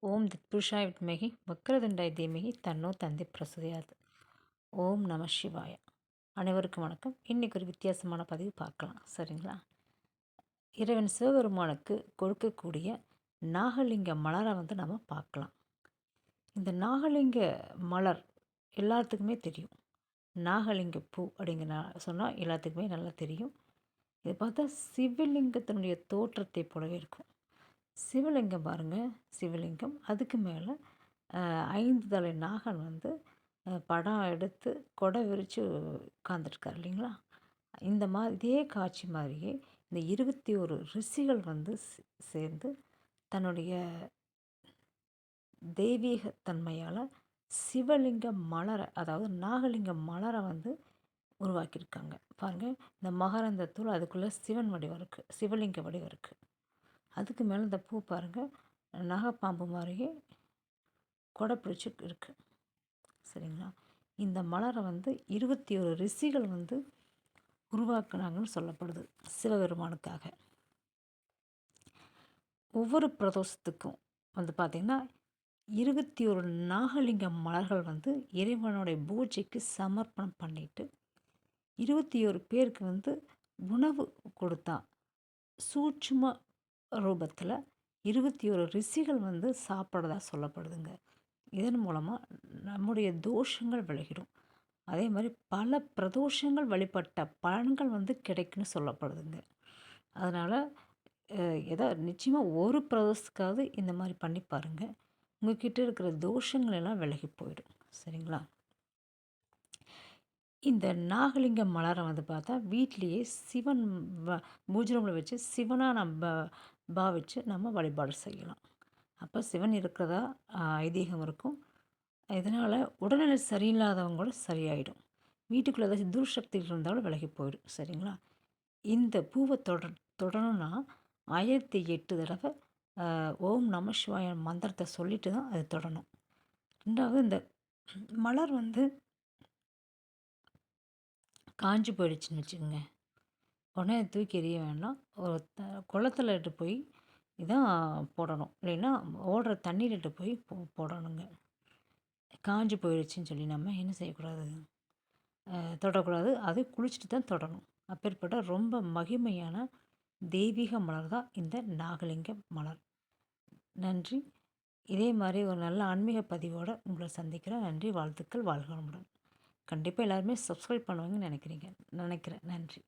ஓம் தத்புருஷாய வித்மகி. வக்ரதுண்டாய தீமகி. தன்னோ தந்தை பிரசுதையாது. ஓம் நம சிவாய. அனைவருக்கும் வணக்கம். இன்றைக்கி ஒரு வித்தியாசமான பதிவு பார்க்கலாம். சரிங்களா? இறைவன் சிவபெருமானுக்கு கொடுக்கக்கூடிய நாகலிங்க மலரை வந்து நம்ம பார்க்கலாம். இந்த நாகலிங்க மலர் எல்லாத்துக்குமே தெரியும். நாகலிங்க பூ அப்படிங்கிற சொன்னால் எல்லாத்துக்குமே நல்லா தெரியும். இது பார்த்தா சிவலிங்கத்தினுடைய தோற்றத்தை போலவே இருக்கும். சிவலிங்கம் பாருங்கள் சிவலிங்கம். அதுக்கு மேலே ஐந்து தலை நாகன் வந்து படம் எடுத்து கொடை விரித்து உட்காந்துருக்கார் இல்லைங்களா? இந்த மாதிரி இதே காட்சி மாதிரியே இந்த இருபத்தி ஒரு ரிஷிகள் வந்து சேர்ந்து தன்னுடைய தெய்வீக தன்மையால் சிவலிங்க மலரை அதாவது நாகலிங்க மலரை வந்து உருவாக்கியிருக்காங்க. பாருங்கள் இந்த மகரந்த தூள் அதுக்குள்ளே சிவன் வடிவம் இருக்குது சிவலிங்க வடிவம் இருக்குது அதுக்கு மேலே இந்த பூ பாருங்கள் நாகப்பாம்பு மாதிரியே கொடை பிடிச்சி இருக்குது சரிங்களா? இந்த மலரை வந்து இருபத்தி ஒரு ரிஷிகள் வந்து உருவாக்குனாங்கன்னு சொல்லப்படுது சிவபெருமானுக்காக. ஒவ்வொரு பிரதோஷத்துக்கும் வந்து பார்த்திங்கன்னா இருபத்தி ஒரு நாகலிங்க மலர்கள் வந்து இறைவனுடைய பூஜைக்கு சமர்ப்பணம் பண்ணிட்டு இருபத்தி ஒரு பேருக்கு வந்து உணவு கொடுத்தா. சூட்சும ரூபத்தில் இருபத்தி ஒரு ரிஷிகள் வந்து சாப்பிட்றதா சொல்லப்படுதுங்க. இதன் மூலமாக நம்முடைய தோஷங்கள் விலகிடும். அதே மாதிரி பல பிரதோஷங்கள் வழிபட்ட பலன்கள் வந்து கிடைக்குன்னு சொல்லப்படுதுங்க. அதனால் ஏதோ நிச்சயமாக ஒரு பிரதோஷத்துக்காவது இந்த மாதிரி பண்ணி பாருங்கள் உங்கள்கிட்ட இருக்கிற தோஷங்கள் எல்லாம் விலகி போயிடும். சரிங்களா? இந்த நாகலிங்க மலரை வந்து பார்த்தா வீட்லேயே சிவன் பூஜை ரூமில் வச்சு சிவனாக நம்ம பாவித்து நம்ம வழிபாடு செய்யலாம். அப்போ சிவன் இருக்கிறதா ஐதீகம் இருக்கும். இதனால் உடல்நிலை சரியில்லாதவங்க கூட சரியாயிடும். வீட்டுக்குள்ளே ஏதாச்சும் துர்சக்திகள் இருந்தாலும் விலகி போயிடும். சரிங்களா? இந்த பூவை தொட தொடணும்னா ஆயிரத்தி எட்டு தடவை ஓம் நம சிவாய மந்திரத்தை சொல்லிட்டு தான் அது தொடணும். ரெண்டாவது இந்த மலர் வந்து காஞ்சி போயிடுச்சுன்னு வச்சுக்கோங்க. உடனே தூக்கி எறிய வேண்டாம். ஒரு த குளத்துல இட்டு போய் இதான் போடணும். இல்லைன்னா ஓடுற தண்ணியில் இட்டு போய் போ போடணுங்க. காஞ்சி போயிடுச்சுன்னு சொல்லி நம்ம என்ன செய்யக்கூடாது? தொடக்கூடாது. அது குளிச்சுட்டு தான் தொடணும். அப்பேற்பட்ட ரொம்ப மகிமையான தெய்வீக மலர் தான் இந்த நாகலிங்க மலர். நன்றி. இதே மாதிரி ஒரு நல்ல ஆன்மீக பதிவோடு உங்களை சந்திக்கிறேன். நன்றி. வாழ்த்துக்கள். வாழ்க கண்டிப்பாக எல்லாருமே சப்ஸ்கிரைப் பண்ணுவாங்கன்னு நினைக்கிறீங்க. நினைக்கிறேன். நன்றி.